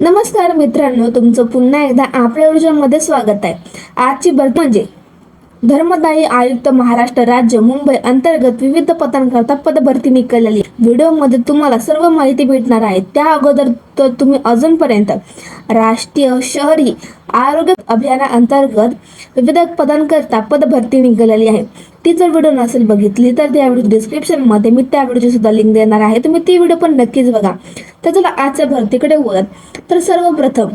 नमस्कार मित्रांनो तुमचं पुन्हा एकदा आपल्या ऊर्जामध्ये स्वागत आहे. आजची बर म्हणजे धर्मदायी आयुक्त महाराष्ट्र राज्य मुंबई अंतर्गत विविध पदांकरता पदभरती निघालेली. व्हिडिओमध्ये तुम्हाला सर्व माहिती भेटणार आहे. त्या अगोदर तर तुम्ही अजूनपर्यंत राष्ट्रीय शहरी आरोग्य अभियानाअंतर्गत विविध पदांकरता पदभरती निघालेली आहे. ती जर व्हिडिओ नसेल बघितली तर त्या व्हिडिओ डिस्क्रिप्शनमध्ये मी त्या व्हिडिओची सुद्धा लिंक देणार आहे. तुम्ही ती व्हिडिओ पण नक्कीच बघा. तर चला आजच्या भरतीकडे वळत. तर सर्वप्रथम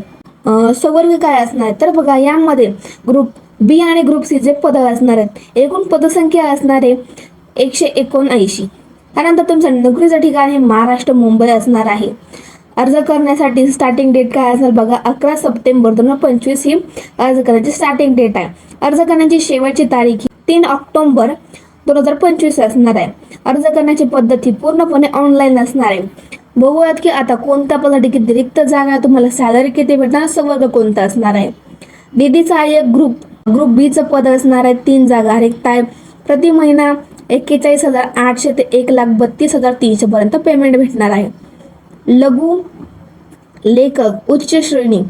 संवर्ग काय असणार? तर बघा यामध्ये ग्रुप बी आणि ग्रुप सी जे पद असणार आहेत. एकूण पदसंख्या असणारे एकशे एकोणऐंशी. त्यानंतर तुमचं नोकरीचं ठिकाण हे महाराष्ट्र मुंबई असणार आहे. अर्ज करण्यासाठी स्टार्टिंग डेट काय असणार बघा अकरा सप्टेंबर दोन हजार पंचवीस ही अर्ज करण्याची स्टार्टिंग डेट आहे. अर्ज करण्याची शेवटची तारीख ही तीन ऑक्टोंबर दोन हजार पंचवीस असणार आहे. अर्ज करण्याची पद्धती पूर्णपणे ऑनलाईन असणार आहे. बघूयात की आता कोणत्या पदासाठी किती रिक्त जागा तुम्हाला सॅलरी किती भेटणार संवर्ग कोणता असणार आहे. निधी सहाय्यक ग्रुप ग्रुप बीचं पद असणार आहे तीन जागा. रिक्ताय आहे प्रति महिना एक्केचाळीस हजार आठशे ते एक लाख बत्तीस हजार तीनशे पर्यंत पेमेंट भेटणार आहे. लघु लेखक उच्च श्रेणी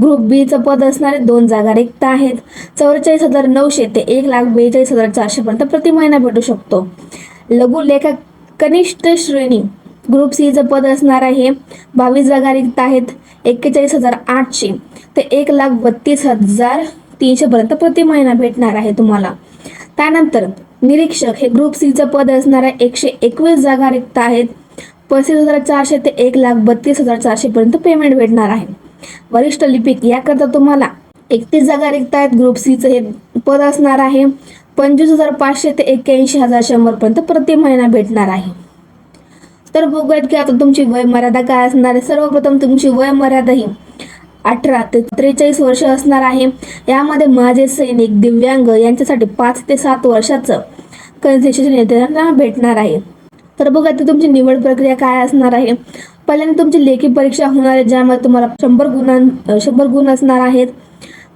ग्रुप बीचं पद असणारे दोन जागा. रिक्त आहेत. चौवेचाळीस हजार नऊशे ते एक लाख बेचाळीस हजार चारशे पर्यंत प्रति महिना भेटू शकतो. लघु लेखक कनिष्ठ श्रेणी ग्रुप सीचं पद असणार आहे बावीस जागा. रिक्त आहेत. एक्केचाळीस हजार आठशे ते एक लाख बत्तीस हजार तीनशे पर्यंत प्रति महिना भेटणार आहे तुम्हाला. त्यानंतर निरीक्षक हे ग्रुप सीचं पद असणार एकशे एकवीस जागा रिक्त आहेत. पस्तीस हजार चारशे ते एक लाख बत्तीस हजार चारशे पर्यंत पेमेंट भेटणार आहे. वरिष्ठ लिपिक याकरता तुम्हाला एकतीस जागा रिक्त आहेत. ग्रुप सीचं हे पद असणार आहे. पंचवीस हजार पाचशे ते एक्क्याऐंशी हजार शंभर पर्यंत प्रति महिना भेटणार आहे. तर बघूयात की आता तुमची वय मर्यादा काय असणार आहे. सर्वप्रथम तुमची वय मर्यादा ही अठरा ते त्रेचाळीस वर्ष असणार आहे. यामध्ये माझे सैनिक दिव्यांग यांच्यासाठी पाच ते सात वर्षाचं कन्सेशन येत्यांना भेटणार आहे. तर बघा ते तुमची निवड प्रक्रिया काय असणार आहे? पहिल्यांदा तुमची लेखी परीक्षा होणार आहे ज्यामध्ये तुम्हाला शंभर गुणां शंभर गुण असणार आहेत.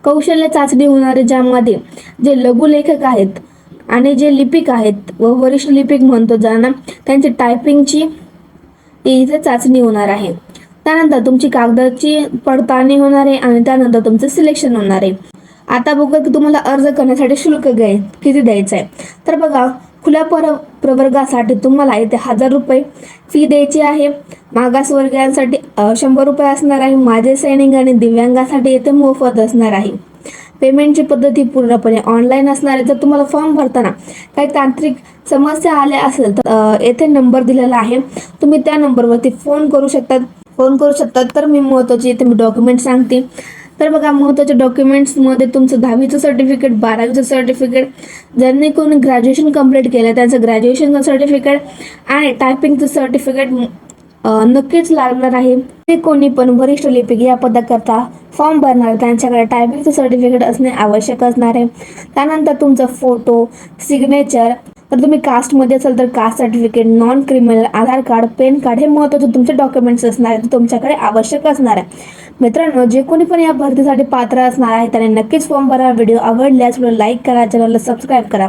कौशल्य चाचणी होणार आहे ज्यामध्ये जे लघुलेखक आहेत आणि जे लिपिक आहेत व वरिष्ठ लिपिक म्हणतो ज्यांना त्यांची टायपिंगची इथे चाचणी होणार आहे. त्यानंतर तुमची कागदाची पडताळणी होणार आहे आणि त्यानंतर तुमचं सिलेक्शन होणार आहे. आता बघा की तुम्हाला अर्ज करण्यासाठी शुल्क घ्याय किती द्यायचं आहे. तर बघा खुल्या पर प्रवर्गासाठी तुम्हाला इथे हजार रुपये फी द्यायची आहे. मागासवर्गीयांसाठी शंभर रुपये असणार आहे. माझे सैनिक आणि दिव्यांगासाठी येथे मोफत असणार आहे. पेमेंटची पद्धती पूर्णपणे ऑनलाईन असणार आहे. जर तुम्हाला फॉर्म भरताना काही तांत्रिक समस्या आल्या असेल तर येथे नंबर दिलेला आहे. तुम्ही त्या नंबरवरती फोन करू शकतात. फोन करू शकतात तर मी महत्त्वाचे इथे मी डॉक्युमेंट सांगते. तर बघा महत्त्वाच्या डॉक्युमेंट्समध्ये तुमचं दहावीचं सर्टिफिकेट बारावीचं सर्टिफिकेट ज्यांनी कोणी ग्रॅज्युएशन कंप्लीट केलं त्यांचं ग्रॅज्युएशनचं सर्टिफिकेट आणि टायपिंगचं सर्टिफिकेट नक्कीच लागणार आहे. ते कोणी पण वरिष्ठ लिपिक या पदाकरता फॉर्म भरणार त्यांच्याकडे टायपिंगचं सर्टिफिकेट असणे आवश्यक असणार आहे. त्यानंतर तुमचा फोटो सिग्नेचर तर तुम्ही कास्टमध्ये असाल तर caste certificate non criminal Aadhaar card PAN card हे महत्त्वाचे तुमचे डॉक्युमेंट्स असणार आहेत तुमच्याकडे आवश्यक असणार आहे. मित्रांनो जे कोणी पण या भरतीसाठी पात्र असणार आहे त्याने नक्कीच फॉर्म भरा व्हिडिओ आवडल्यास लाईक करा चॅनलला सबस्क्राईब करा.